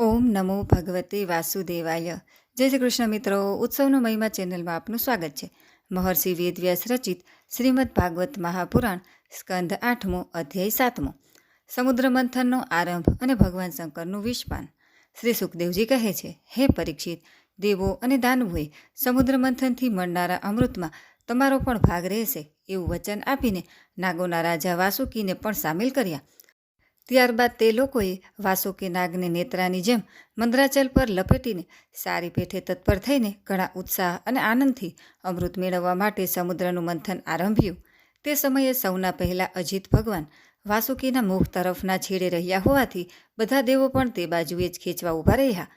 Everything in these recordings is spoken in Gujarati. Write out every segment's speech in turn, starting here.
ઓમ નમો ભગવતે વાસુદેવાય. જય શ્રી કૃષ્ણ મિત્રો, ઉત્સવનો મહિમા ચેનલમાં આપનું સ્વાગત છે. મહર્ષિ વેદવ્યાસ રચિત શ્રીમદ ભાગવત મહાપુરાણ, સ્કંદ આઠમો અધ્યાય સાતમો. સમુદ્ર મંથનનો આરંભ અને ભગવાન શંકરનું વિષપાન. શ્રી સુખદેવજી કહે છે, હે પરીક્ષિત, દેવો અને દાનવોએ સમુદ્ર મંથનથી મળનારા અમૃતમાં તમારો પણ ભાગ રહેશે. એવું વચન આપીને નાગોના રાજા વાસુકીને પણ સામેલ કર્યા. ત્યારબાદ તે લોકોએ વાસુકી નાગને નેત્રાની જેમ મંદ્રાચલ પર લપેટીને સારી પેઠે તત્પર થઈને ઘણા ઉત્સાહ અને આનંદથી અમૃત મેળવવા માટે સમુદ્રનું મંથન આરંભ્યું. તે સમયે સૌના પહેલાં અજીત ભગવાન વાસુકીના મુખ તરફના છેડે રહ્યા હોવાથી બધા દેવો પણ તે બાજુએ જ ખેંચવા ઊભા રહ્યા.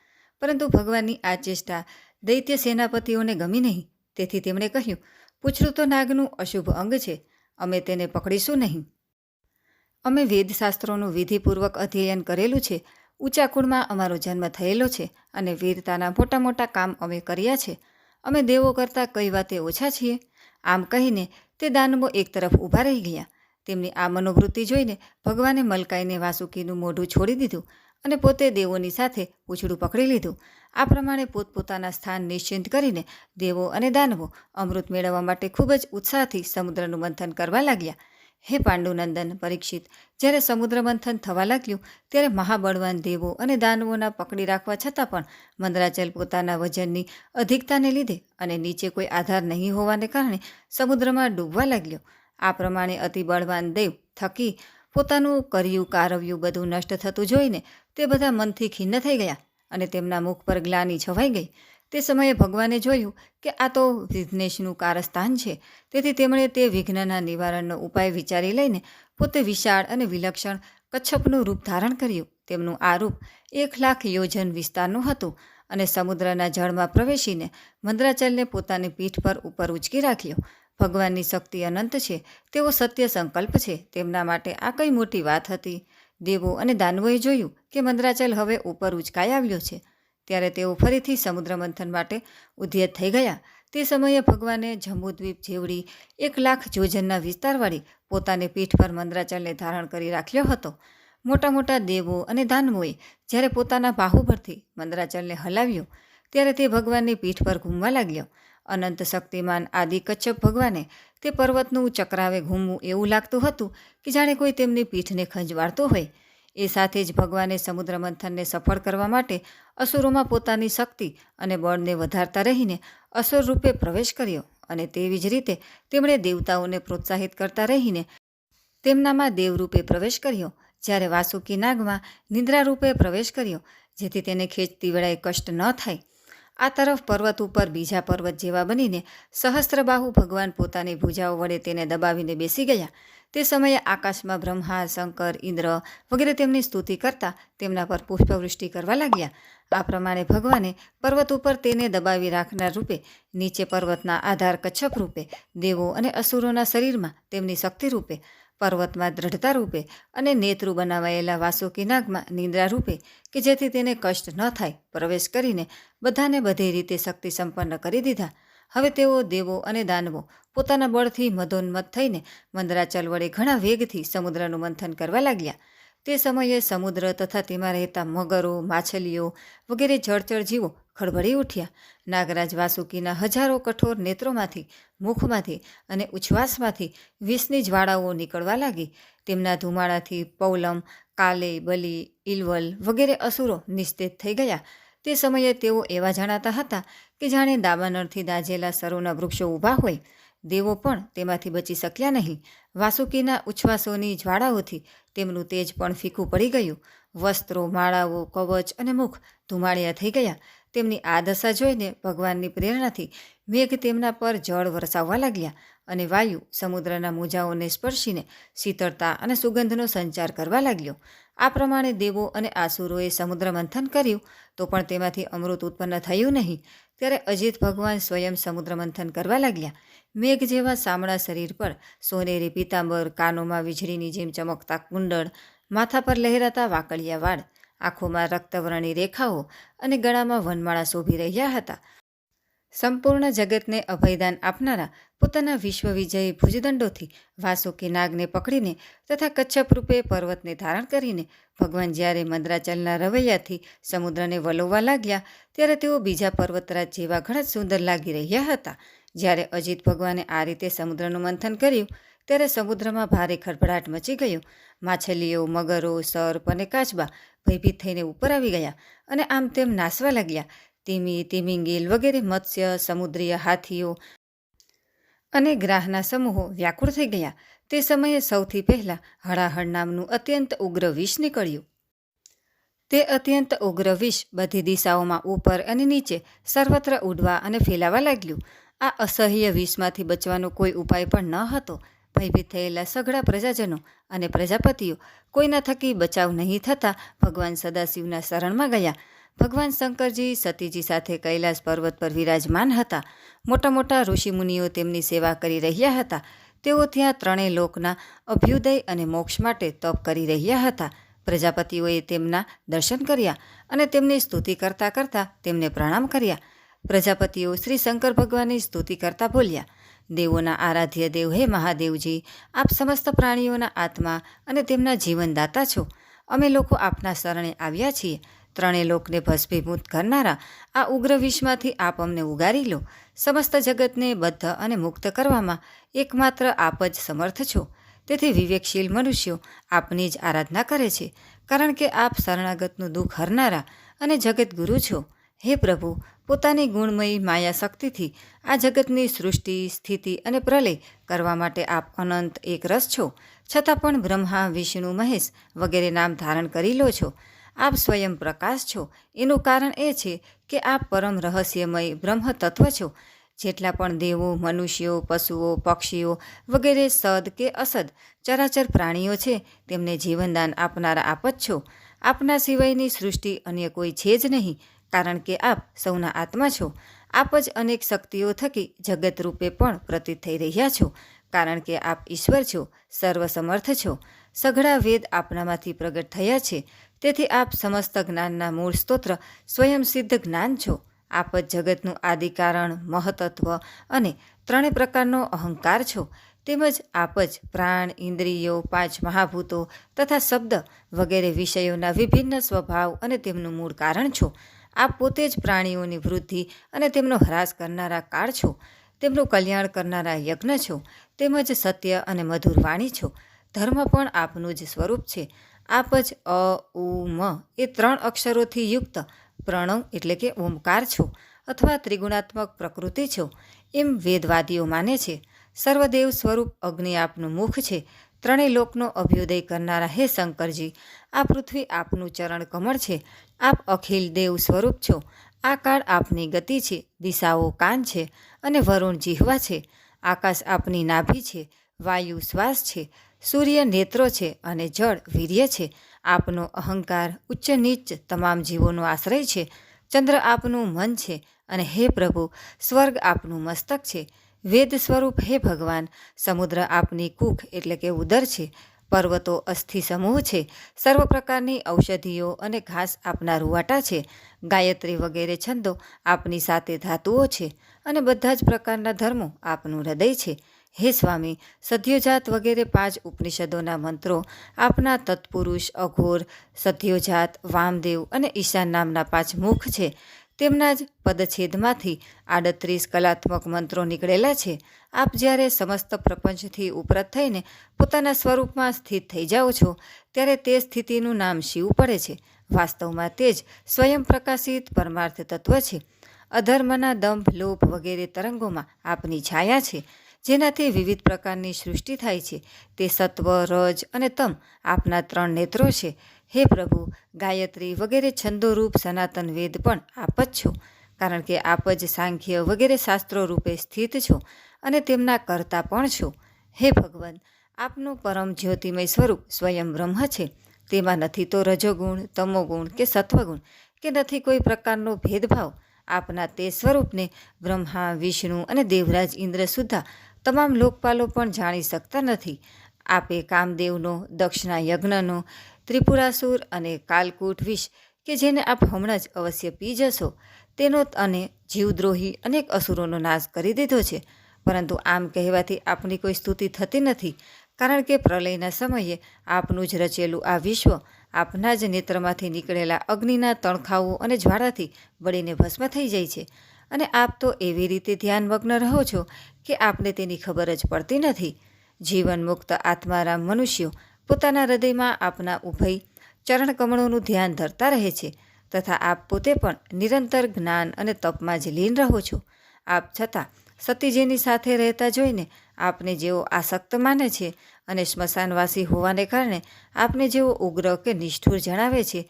પરંતુ ભગવાનની આ ચેષ્ટા દૈત્ય સેનાપતિઓને ગમી નહીં. તેથી તેમણે કહ્યું, પૂછડું તો નાગનું અશુભ અંગ છે. અમે તેને પકડીશું નહીં. અમે વેદશાસ્ત્રોનું વિધિપૂર્વક અધ્યયન કરેલું છે. ઊંચા કુળમાં અમારો જન્મ થયેલો છે અને વીરતાના મોટા મોટા કામ અમે કર્યા છે. અમે દેવો કરતાં કઈ વાતે ઓછા છીએ? આમ કહીને તે દાનવો એક તરફ ઊભા રહી ગયા. તેમની આ મનોવૃત્તિ જોઈને ભગવાને મલકાઈને વાસુકીનું મોઢું છોડી દીધું અને પોતે દેવોની સાથે પૂછડું પકડી લીધું. આ પ્રમાણે પોતપોતાના સ્થાન નિશ્ચિંત કરીને દેવો અને દાનવો અમૃત મેળવવા માટે ખૂબ જ ઉત્સાહથી સમુદ્રનું મંથન કરવા લાગ્યા. હે પાંડુનંદન, પરીક્ષિત. જ્યારે સમુદ્ર મંથન થવા લાગ્યું, ત્યારે મહાબળવાન દેવો અને દાનવોના પકડી રાખવા છતાં પણ મંદરાચલ પોતાના વજનની અધિકતાને લીધે અને નીચે કોઈ આધાર નહીં હોવાને કારણે સમુદ્રમાં ડૂબવા લાગ્યો. આ પ્રમાણે અતિ બળવાન દેવ થકી પોતાનું કર્યું, કારવ્યું બધું નષ્ટ થતું જોઈને તે બધા મનથી ખિન્ન થઈ ગયા અને તેમના મુખ પર ગ્લાની છવાઈ ગઈ. તે સમયે ભગવાને જોયું કે આ તો વિઘ્નેશનું કારસ્થાન છે. તેથી તેમણે તે વિઘ્નના નિવારણનો ઉપાય વિચારી લઈને પોતે વિશાળ અને વિલક્ષણ કચ્છપનું રૂપ ધારણ કર્યું. તેમનું આ રૂપ એક લાખ યોજન વિસ્તારનું હતું અને સમુદ્રના જળમાં પ્રવેશીને મંદ્રાચલને પોતાની પીઠ પર ઉપર ઉચકી રાખ્યો. ભગવાનની શક્તિ અનંત છે, તેવો સત્ય સંકલ્પ છે. તેમના માટે આ કઈ મોટી વાત હતી? દેવો અને દાનવોએ જોયું કે મંદ્રાચલ હવે ઉપર ઉચકાઈ આવ્યો છે. ત્યારે તેઓ ફરીથી સમુદ્ર મંથન માટે ઉદ્યત થઈ ગયા. તે સમયે ભગવાને જંબુદ્વીપ જેવડી એક લાખ જોજનના વિસ્તારવાળી પોતાની પીઠ પર મંદ્રાચલને ધારણ કરી રાખ્યો હતો. મોટા મોટા દેવો અને દાનવોએ જ્યારે પોતાના બાહુ પરથી મંદ્રાચલને હલાવ્યો, ત્યારે તે ભગવાનની પીઠ પર ઘૂમવા લાગ્યો. અનંત શક્તિમાન આદિ કચ્છપ ભગવાને તે પર્વતનું ચક્રાવે ઘૂમવું એવું લાગતું હતું કે જાણે કોઈ તેમની પીઠને ખંજવાળતો હોય. એ સાથે જ ભગવાને સમુદ્ર મંથનને સફળ કરવા માટે અસુરોમાં પોતાની શક્તિ અને બળને વધારતા રહીને અસુર રૂપે પ્રવેશ કર્યો અને તેવી જ રીતે તેમણે દેવતાઓને પ્રોત્સાહિત કરતા રહીને તેમનામાં દેવરૂપે પ્રવેશ કર્યો. જ્યારે વાસુકી નાગમાં નિદ્રા રૂપે પ્રવેશ કર્યો, જેથી તેને ખેંચતી વેળાએ કષ્ટ ન થાય. આ તરફ પર્વત ઉપર બીજા પર્વત જેવા બનીને સહસ્ત્રબાહુ ભગવાન પોતાની ભૂજાઓ વડે તેને દબાવીને બેસી ગયા. તે સમયે આકાશમાં બ્રહ્મા, શંકર, ઇન્દ્ર વગેરે તેમની સ્તુતિ કરતા તેમના પર પુષ્પવૃષ્ટિ કરવા લાગ્યા. આ પ્રમાણે ભગવાને પર્વત ઉપર તેને દબાવી રાખનાર રૂપે, નીચે પર્વતના આધાર કચ્છપ રૂપે, દેવો અને અસુરોના શરીરમાં તેમની શક્તિ રૂપે, પર્વતમાં દ્રઢતા રૂપે અને નેત્રુ બનાવાયેલા વાસુકી નાગમાં નિંદ્રા રૂપે કે જેથી તેને કષ્ટ ન થાય, પ્રવેશ કરીને બધાને બધી રીતે શક્તિ સંપન્ન કરી દીધા. હવે તેઓ દેવો અને દાનવો પોતાના બળથી મધોન્મત થઈને મંદરાચલ વડે ઘણા વેગથી સમુદ્રનું મંથન કરવા લાગ્યા. તે સમયે સમુદ્ર તથા તેમાં રહેતા મગરો, માછલીઓ વગેરે જળચર જીવો ખળભળી ઉઠ્યા. નાગરાજ વાસુકીના હજારો કઠોર નેત્રોમાંથી, મુખમાંથી અને ઉચ્છ્વાસમાંથી વિષની જ્વાળાઓ નીકળવા લાગી. તેમના ધુમાડાથી પૌલમ, કાલે, બલી ઇલવલ વગેરે અસુરો નિસ્તેજ થઈ ગયા. તે સમયે તેઓ એવા જાણાતા હતા કે જાણે દાવાનળથી દાઝેલા સરોના વૃક્ષો ઊભા હોય, દેવો પણ તેમાંથી બચી શક્યા નહીં. વાસુકીના ઉચ્છ્વાસોની જ્વાળાઓથી તેમનું તેજ પણ ફીકું પડી ગયું. વસ્ત્રો, માળાઓ, કવચ અને મુખ ધુમાળિયા થઈ ગયા. તેમની આ દશા જોઈને ભગવાનની પ્રેરણાથી મેઘ તેમના પર જળ વરસાવવા લાગ્યા અને વાયુ સમુદ્રના મોજાઓને સ્પર્શીને શીતળતા અને સુગંધનો સંચાર કરવા લાગ્યો. આ પ્રમાણે દેવો અને આસુરોએ સમુદ્ર મંથન કર્યું, તો પણ તેમાંથી અમૃત ઉત્પન્ન થયું નહીં. ત્યારે અજીત ભગવાન સ્વયં સમુદ્ર મંથન કરવા લાગ્યા. મેઘ જેવા સામળા શરીર પર સોનેરી પીતાંબર, કાનોમાં વીજળીની જેમ ચમકતા કુંડળ, માથા પર લહેરાતા વાકડિયા વાળ આંખોમાં રક્તવર્ણી રેખાઓ અને ગળામાં વનમાળા શોભી રહ્યા હતા. સંપૂર્ણ જગતને અભયદાન આપનારા પોતાના વિશ્વ વિજયી ભુજદંડોથી વાસુકી નાગને પકડીને તથા કચ્છપ રૂપે પર્વતને ધારણ કરીને ભગવાન જ્યારે મંદરાચલના રવૈયાથી સમુદ્રને વલોવવા લાગ્યા, ત્યારે તેઓ બીજા પર્વતરાજ જેવા ઘણા જ સુંદર લાગી રહ્યા હતા. જ્યારે અજીત ભગવાને આ રીતે સમુદ્રનું મંથન કર્યું ત્યારે સમુદ્રમાં ભારે ખળભળાટ મચી ગયો. માછલીઓ, મગરો, સર્પ અને કાચબા ભયભીત થઈને ઉપર આવી ગયા અને આમ તેમ નાસવા લાગ્યા. તીમી, તિમિંગીલ વગેરે મત્સ્ય, સમુદ્રીય હાથીઓ અને ગ્રાહના સમૂહો વ્યાકુળ થઈ ગયા. તે સમયે સૌથી પહેલાં હળાહળ નામનું અત્યંત ઉગ્ર વિષ નીકળ્યું. તે અત્યંત ઉગ્ર વિષ બધી દિશાઓમાં ઉપર અને નીચે સર્વત્ર ઉડવા અને ફેલાવા લાગ્યું. આ અસહ્ય વિષમાંથી બચવાનો કોઈ ઉપાય પણ ન હતો. ભયભીત થયેલા સઘળા પ્રજાજનો અને પ્રજાપતિઓ કોઈના થકી બચાવ નહીં થતાં ભગવાન સદાશિવના શરણમાં ગયા. ભગવાન શંકરજી સતીજી સાથે કૈલાસ પર્વત પર વિરાજમાન હતા. મોટા મોટા ઋષિમુનિઓ તેમની સેવા કરી રહ્યા હતા. તેઓ ત્યાં ત્રણેય લોકના અભ્યુદય અને મોક્ષ માટે તપ કરી રહ્યા હતા. પ્રજાપતિઓએ તેમના દર્શન કર્યા અને તેમની સ્તુતિ કરતાં કરતાં તેમને પ્રણામ કર્યા. પ્રજાપતિઓ શ્રી શંકર ભગવાનની સ્તુતિ કરતા બોલ્યા દેવોના આરાધ્ય દેવ, હે મહાદેવજી, આપ સમસ્ત પ્રાણીઓના આત્મા અને તેમના જીવનદાતા છો. અમે લોકો આપના શરણે આવ્યા છીએ. ત્રણેય લોકને ભસ્મીભૂત કરનારા આ ઉગ્ર વિષમાંથી આપ અમને ઉગારી લો. સમસ્ત જગતને બદ્ધ અને મુક્ત કરવામાં એકમાત્ર આપ જ સમર્થ છો. તેથી વિવેકશીલ મનુષ્યો આપની જ આરાધના કરે છે, કારણ કે આપ શરણાગતનું દુઃખ હરનારા અને જગતગુરુ છો. હે પ્રભુ, પોતાની ગુણમયી માયા શક્તિથી આ જગતની સૃષ્ટિ, સ્થિતિ અને પ્રલય કરવા માટે આપ અનંત એક રસ છો. છતાં પણ બ્રહ્મા, વિષ્ણુ, મહેશ વગેરે નામ ધારણ કરી લો છો. આપ સ્વયં પ્રકાશ છો. એનું કારણ એ છે કે આપ પરમ રહસ્યમય બ્રહ્મ તત્વ છો. જેટલા પણ દેવો, મનુષ્યો, પશુઓ, પક્ષીઓ વગેરે સદ કે અસદ, ચરાચર પ્રાણીઓ છે, તેમને જીવનદાન આપનારા આપ જ છો. આપના સિવાયની સૃષ્ટિ અન્ય કોઈ છે જ નહીં. કારણ કે આપ સૌના આત્મા છો. આપ જ અનેક શક્તિઓ થકી જગત રૂપે પણ પ્રતીત થઈ રહ્યા છો. કારણ કે આપ ઈશ્વર છો, સર્વસમર્થ છો. સઘળા વેદ આપનામાંથી પ્રગટ થયા છે. તેથી આપ સમસ્ત જ્ઞાનના મૂળ સ્તોત્ર સ્વયં સિદ્ધ જ્ઞાન છો. આપ જ જગતનું આદિકારણ, મહતત્વ અને ત્રણેય પ્રકારનો અહંકાર છો. તેમજ આપ જ પ્રાણ, ઇન્દ્રિયો, પાંચ મહાભૂતો તથા શબ્દ વગેરે વિષયોના વિભિન્ન સ્વભાવ અને તેમનું મૂળ કારણ છો. આપ પોતે જ પ્રાણીઓની વૃદ્ધિ અને તેમનો હ્રાસ કરનારા કાળ છો. તેમનું કલ્યાણ કરનારા યજ્ઞ છો. તેમજ સત્ય અને મધુર વાણી છો. ધર્મ પણ આપનું જ સ્વરૂપ છે. આપ જ અ, ઉ, મ એ ત્રણ અક્ષરોથી યુક્ત પ્રણવ એટલે કે ઓમકાર છો અથવા ત્રિગુણાત્મક પ્રકૃતિ છો. એમ વેદવાદીઓ માને છે. સર્વદેવ સ્વરૂપ અગ્નિ આપનું મુખ છે. ત્રણેય લોકનો અભ્યુદય કરનારા હે શંકરજી. આ પૃથ્વી આપનું ચરણ કમળ છે. આપ અખિલ દેવ સ્વરૂપ છો. આ કાળ આપની ગતિ છે. દિશાઓ કાન છે અને વરુણ જીહવા છે. આકાશ આપની નાભી છે. વાયુ શ્વાસ છે. સૂર્ય નેત્રો છે અને જળ વીર્ય છે. આપનો અહંકાર ઉચ્ચ નીચ તમામ જીવોનો આશ્રય છે. ચંદ્ર આપનું મન છે અને હે પ્રભુ, સ્વર્ગ આપનું મસ્તક છે. વેદ સ્વરૂપ હે ભગવાન, સમુદ્ર આપની કૂખ એટલે કે ઉદર છે, પર્વતો અસ્થિ સમૂહ છે, સર્વ પ્રકારની ઔષધિઓ અને ઘાસ આપના રૂવાટા છે, ગાયત્રી વગેરે છંદો આપની સાથે ધાતુઓ છે અને બધા જ પ્રકારના ધર્મો આપનું હૃદય છે. હે સ્વામી, સદ્યોજાત વગેરે પાંચ ઉપનિષદોના મંત્રો આપના તત્પુરુષ, અઘોર, સદ્યોજાત, વામદેવ અને ઈશાન નામના પાંચ મુખ છે. તેમના જ પદછેદમાંથી આડત્રીસ કલાત્મક મંત્રો નીકળેલા છે. આપ જ્યારે સમસ્ત પ્રપંચથી ઉપરત થઈને પોતાના સ્વરૂપમાં સ્થિત થઈ જાઓ છો, ત્યારે તે સ્થિતિનું નામ શિવ પડે છે. વાસ્તવમાં તે જ સ્વયં પ્રકાશિત પરમાર્થ તત્વ છે. અધર્મના દંભ, લોભ વગેરે તરંગોમાં આપની છાયા છે. જેનાથી વિવિધ પ્રકારની સૃષ્ટિ થાય છે. તે સત્વ, રજ અને તમ આપના ત્રણ નેત્રો છે. હે પ્રભુ, ગાયત્રી વગેરે છંદોરૂપ સનાતન વેદ પણ આપ જ છો, કારણ કે આપ જ સાંખ્ય વગેરે શાસ્ત્રો રૂપે સ્થિત છો અને તેમના કરતા પણ છો. હે ભગવાન, આપનું પરમ જ્યોતિમય સ્વરૂપ સ્વયં બ્રહ્મ છે. તેમાં નથી તો રજોગુણ, તમોગુણ કે સત્વગુણ, કે નથી કોઈ પ્રકારનો ભેદભાવ. આપના તે સ્વરૂપને બ્રહ્મા, વિષ્ણુ અને દેવરાજ ઇન્દ્ર સુદ્ધા તમામ લોકપાલો પણ જાણી શકતા નથી. આપે કામદેવનો, દક્ષના યજ્ઞનો, ત્રિપુરાસુર અને કાલકૂટ વિષ કે જેને આપ હમણાં જ અવશ્ય પી જશો, તેનો અને જીવદ્રોહી અનેક અસુરોનો નાશ કરી દીધો છે. પરંતુ આમ કહેવાથી આપની કોઈ સ્તુતિ થતી નથી, કારણ કે પ્રલયના સમયે આપનું જ રચેલું આ વિશ્વ, આપના જ નેત્રમાંથી નીકળેલા અગ્નિના તણખાઓ અને જ્વાળાથી બળીને ભસ્મ થઈ જાય છે. અને આપ તો એવી રીતે ધ્યાનમગ્ન રહો છો કે આપને તેની ખબર જ પડતી નથી. જીવન મુક્ત આત્મારામ મનુષ્યો પોતાના હૃદયમાં આપના ઉભય ચરણકમણોનું ધ્યાન ધરતા રહે છે તથા આપ પોતે પણ નિરંતર જ્ઞાન અને તપમાં જ લીન રહો છો. આપ છતાં સતીજીની સાથે રહેતા જોઈને આપને જેઓ આસક્ત માને છે અને સ્મશાનવાસી હોવાને કારણે આપને જેઓ ઉગ્ર કે નિષ્ઠુર જણાવે છે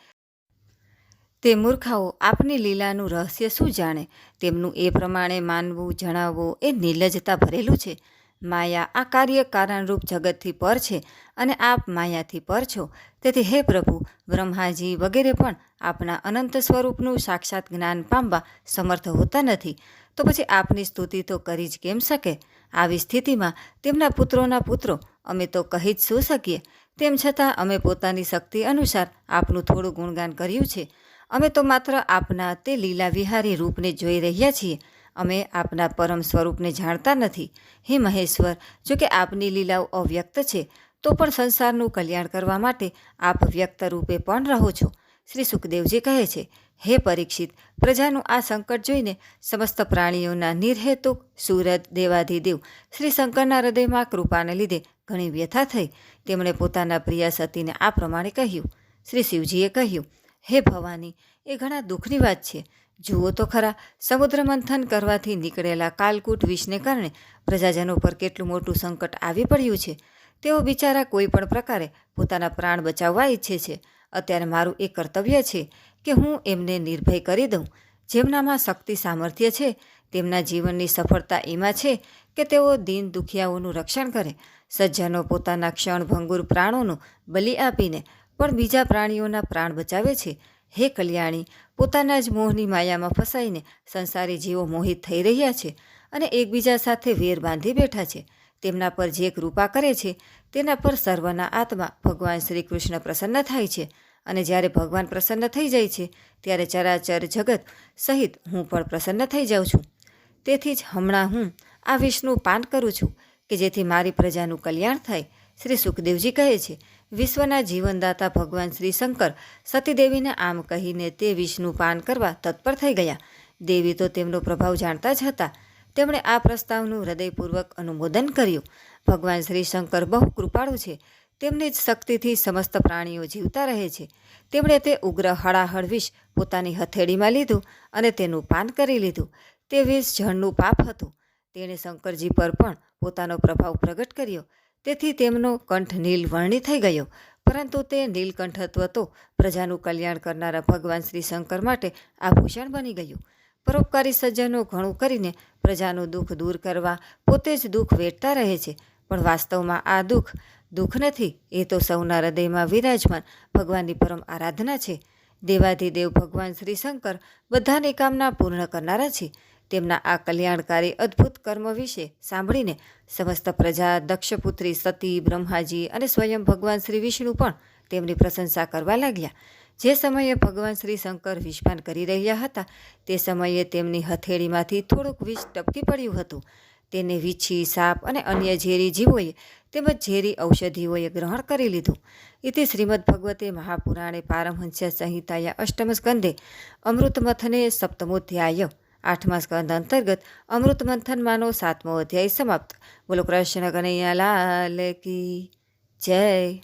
તે મૂર્ખાઓ આપની લીલાનું રહસ્ય શું જાણે? તેમનું એ પ્રમાણે માનવું, જણાવવું એ નિર્લજતા ભરેલું છે. માયા આ કાર્ય કારણરૂપ જગતથી પર છે અને આપ માયાથી પર છો. તેથી હે પ્રભુ, બ્રહ્માજી વગેરે પણ આપના અનંત સ્વરૂપનું સાક્ષાત જ્ઞાન પામવા સમર્થ હોતા નથી. તો પછી આપની સ્તુતિ તો કરી જ કેમ શકે? આવી સ્થિતિમાં તેમના પુત્રોના પુત્રો અમે તો કહી જ શું શકીએ? તેમ છતાં અમે પોતાની શક્તિ અનુસાર આપનું થોડું ગુણગાન કર્યું છે. અમે તો માત્ર આપના તે લીલા વિહારી રૂપને જોઈ રહ્યા છીએ. અમે આપના પરમ સ્વરૂપને જાણતા નથી. હે મહેશ્વર જો કે આપની લીલાઓ અવ્યક્ત છે, તો પણ સંસારનું કલ્યાણ કરવા માટે આપ વ્યક્ત રૂપે પણ રહો છો. શ્રી સુખદેવજી કહે છે, હે પરીક્ષિત, પ્રજાનું આ સંકટ જોઈને સમસ્ત પ્રાણીઓના નિર્હેતુક, સુરત, દેવાધિદેવ, શ્રી શંકરના હૃદયમાં કૃપાને લીધે ઘણી વ્યથા થઈ. તેમણે પોતાના પ્રિય સતીને આ પ્રમાણે કહ્યું. શ્રી શિવજીએ કહ્યું હે ભવાની, એ ઘણા દુઃખની વાત છે. જુઓ તો ખરા, સમુદ્ર મંથન કરવાથી નીકળેલા કાલકૂટ વિષને કારણે પ્રજાજનો પર કેટલું મોટું સંકટ આવી પડ્યું છે. તેઓ બિચારા કોઈ પણ પ્રકારે પોતાના પ્રાણ બચાવવા ઈચ્છે છે. અત્યારે મારું એ કર્તવ્ય છે કે હું એમને નિર્ભય કરી દઉં. જેમનામાં શક્તિ સામર્થ્ય છે, તેમના જીવનની સફળતા એમાં છે કે તેઓ દીન દુખિયાઓનું રક્ષણ કરે. સજ્જનો પોતાના ક્ષણભંગુર પ્રાણોનું બલિ આપીને પણ બીજા પ્રાણીઓના પ્રાણ બચાવે છે. હે કલ્યાણી, પોતાના જ મોહની માયામાં ફસાઈને સંસારી જીવો મોહિત થઈ રહ્યા છે અને એકબીજા સાથે વેર બાંધી બેઠા છે. તેમના પર જે કૃપા કરે છે, તેના પર સર્વના આત્મા ભગવાન શ્રી કૃષ્ણ પ્રસન્ન થાય છે અને જ્યારે ભગવાન પ્રસન્ન થઈ જાય છે, ત્યારે ચરાચર જગત સહિત હું પણ પ્રસન્ન થઈ જાઉં છું. તેથી જ હમણાં હું આ વિષનું પાન કરું છું કે જેથી મારી પ્રજાનું કલ્યાણ થાય, શ્રી સુખદેવજી કહે છે. વિશ્વના જીવનદાતા ભગવાન શ્રી શંકર સતીદેવીને આમ કહીને તે વિષનું પાન કરવા તત્પર થઈ ગયા. દેવી તો તેમનો પ્રભાવ જાણતા જ હતા. તેમણે આ પ્રસ્તાવનું હૃદયપૂર્વક અનુમોદન કર્યું. ભગવાન શ્રી શંકર બહુ કૃપાળુ છે. તેમની જ શક્તિથી સમસ્ત પ્રાણીઓ જીવતા રહે છે. તેમણે તે ઉગ્ર હળાહળ વિષ પોતાની હથેળીમાં લીધું અને તેનું પાન કરી લીધું. તે વિષ જળનું પાપ હતું. તેણે શંકરજી પર પણ પોતાનો પ્રભાવ પ્રગટ કર્યો. તેથી તેમનો કંઠ નીલવર્ણી થઈ ગયો. પરંતુ તે નીલકંઠત્વ તો પ્રજાનું કલ્યાણ કરનારા ભગવાન શ્રી શંકર માટે આભૂષણ બની ગયું. પરોપકારી સજ્જનો ઘણું કરીને પ્રજાનું દુઃખ દૂર કરવા પોતે જ દુઃખ વેઠતા રહે છે. પણ વાસ્તવમાં આ દુઃખ દુઃખ નથી, એ તો સૌના હૃદયમાં વિરાજમાન ભગવાનની પરમ આરાધના છે. દેવાધિદેવ ભગવાન શ્રી શંકર બધાની કામના પૂર્ણ કરનારા છે. તેમના આ કલ્યાણકારી અદ્ભુત કર્મ વિશે સાંભળીને સમસ્ત પ્રજા, દક્ષપુત્રી, સતી, બ્રહ્માજી અને સ્વયં ભગવાન શ્રી વિષ્ણુ પણ તેમની પ્રશંસા કરવા લાગ્યા. જે સમયે ભગવાન શ્રી શંકર વિષપાન કરી રહ્યા હતા, તે સમયે તેમની હથેળીમાંથી થોડુંક વિષ ટપકી પડ્યું હતું. તેને વીછી, સાપ અને અન્ય ઝેરી જીવોએ તેમજ ઝેરી ઔષધિઓએ ગ્રહણ કરી લીધું. ઇતિ શ્રીમદ ભગવતે મહાપુરાણે પારમહંસ્ય સંહિતાયા અષ્ટમ સ્કંદે અમૃતમથને સપ્તમોધ્યાય આઠમા સ્કંદ અંતર્ગત અમૃત મંથનમાંનો સાતમો અધ્યાય સમાપ્ત. બોલો કૃષ્ણ કનૈયા લાલ કી જય.